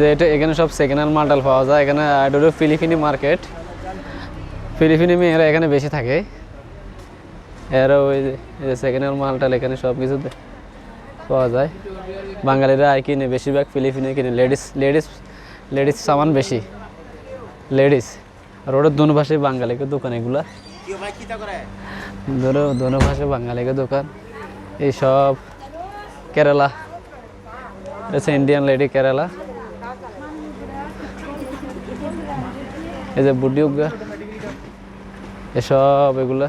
যে এটা এখানে সব সেকেন্ড হ্যান্ড মালটাল পাওয়া যায়। এখানে হলো ফিলিপিনি মার্কেট। ফিলিপিনি মেয়েরা এখানে বেশি থাকে। এরা ওই যে সেকেন্ড হ্যান্ড মালটাল এখানে সব কিছু পাওয়া যায়। বাঙালিরা আর কিনে বেশিরভাগ ফিলিপিনে কিনে। লেডিস লেডিস লেডিস সামান বেশি। লেডিস। ওটা দোনো ভাষে বাঙালিকে দোকান এগুলা। ধরো, দোনো ভাষে বাঙালিকে দোকান। এই সব কেরালা। এটা ইন্ডিয়ান লেডি কেরালা। এই যে বুডি উগা এসব এগুলা।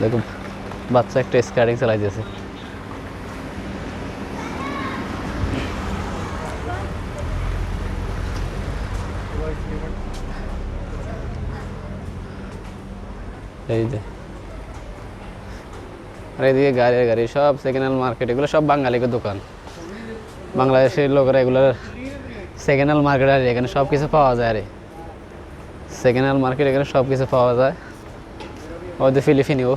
দেখো, বাচ্চা একটা স্কার্টিং চালাই দিয়েছে এই যে। আর এদিকে গাড়ি গাড়ি, সব সেকেন্ড হ্যান্ড মার্কেট এগুলো সব বাঙালিকে দোকান। বাংলাদেশের লোকেরা এগুলো সেকেন্ড হ্যান্ড মার্কেট আর এখানে সব কিছু পাওয়া যায় আরে সেকেন্ড হ্যান্ড মার্কেট এখানে সব কিছু পাওয়া যায় ওদের ফিলিপিনিও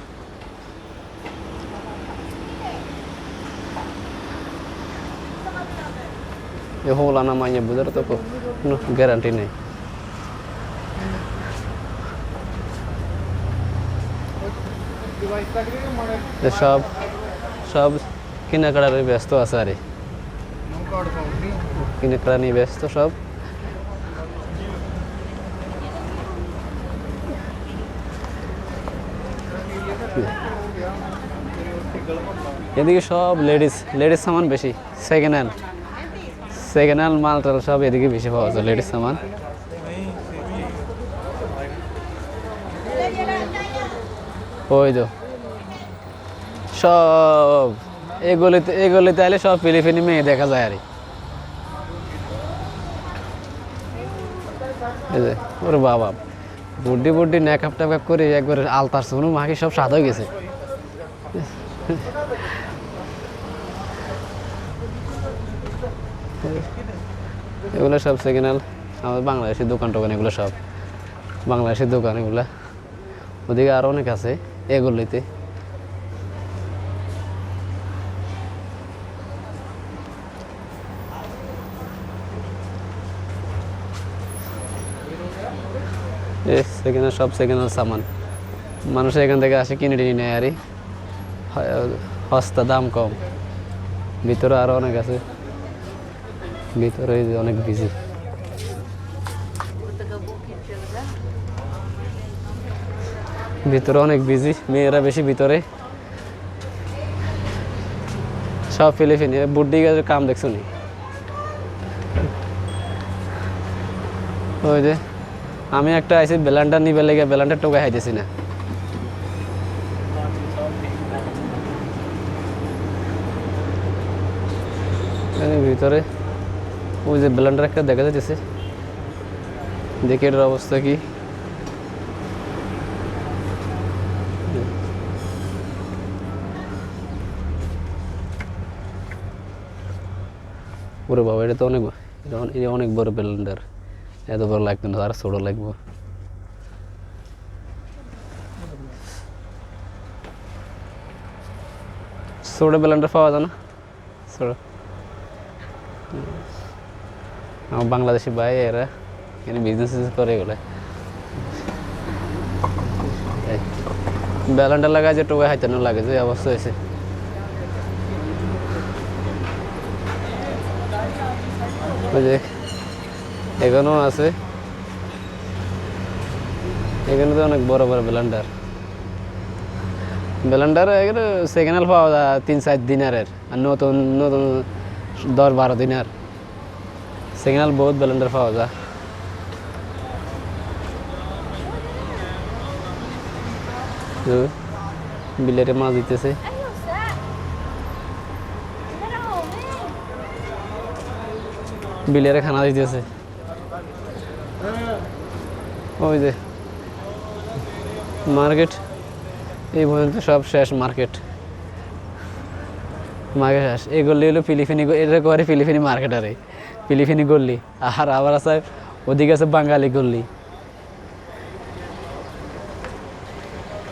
ये होला namanya bener tuh kok no garanti নেই এ সব সব কেনাকাটারে ব্যস্ত আছে আরে কেনাকাটা নিয়ে ব্যস্ত সব। এদিকে সব লেডিস লেডিস সামান বেশি। সেকেন্ড হ্যান্ড সেকেন্ড হ্যান্ড মাল টাল সব এদিকে বেশি পাওয়া যায় লেডিস সামান। ওই তো। সব। এগুলিতে এগুলিতে আইলে সব ফিলিপিনি মেয়ে দেখা যায় আর এই যে, ওরে বাবা, বুড্ডি বুড্ডি নেকআপ টেকআপ করে একবার আলতার শুনু মাকে সব সাদা হয়ে গেছে। এগুলো সব হ্যান্ড আমাদের বাংলাদেশের দোকান টোকান এগুলো সব। বাংলাদেশের দোকান এগুলা। ওদিকে আরও অনেক আছে, এগুলিতে। সেখানে সব সেকেন্ড সামান। মানুষ এখান থেকে আসে কিনে টিনে নেয় আরই সস্তা দাম কম। ভিতরে আরও অনেক আছে। ভিতরে অনেক বিজি ভিতরে অনেক বিজি মেয়েরা বেশি ভিতরে। সব ফিলিপিনি, বুড্ডি গাছের কাম দেখছ নি? ওই যে আমি একটা আইসি বেলানটা নিবে লেগে বেলানটা টোকা খাইতেছি না। ভিতরে, ওই যে বেলানটার একটা দেখা যাচ্ছে দেখি এটার অবস্থা কি। ওরে বাবা, এটা তো অনেক- এটা অনেক বড় ব্লেন্ডার এত বড় লাগবে না, আর ছোটো লাগবে। ছোটো ব্লেন্ডার পাওয়া যায় না? ছোটো। আমার বাংলাদেশি ভাই, এরা এখানে বিজনেস করে এগুলো। ব্যালেন্ডার লাগায় যে টোকা হাইতানো লাগে, যে অবস্থা হয়েছে। ওই যে এখানেও আছে। এখানে তো অনেক বড় বড় ব্লেন্ডার। ব্লেন্ডার এখানে সেকেন্ড হ্যান্ড পাওয়া যায় তিন চার দিনারের, আর নতুন নতুন দশ বারো দিনার। সেকেন্ড হ্যান্ড বহুত ব্লেন্ডার পাওয়া যায়। তো বিলেরে মাছ দিতেছে। বিলেরে খানা দিতেছে। ওই যে মার্কেট, এই পর্যন্ত সব শেষ মার্কেট। মার্কেট শেষ। এই গল্লি হলো ফিলিপিনি এটা করে ফিলিপিনি মার্কেট আরে। ফিলিপিনি গল্লি আর আবার আছে, ওদিকে আছে বাঙালি গল্লি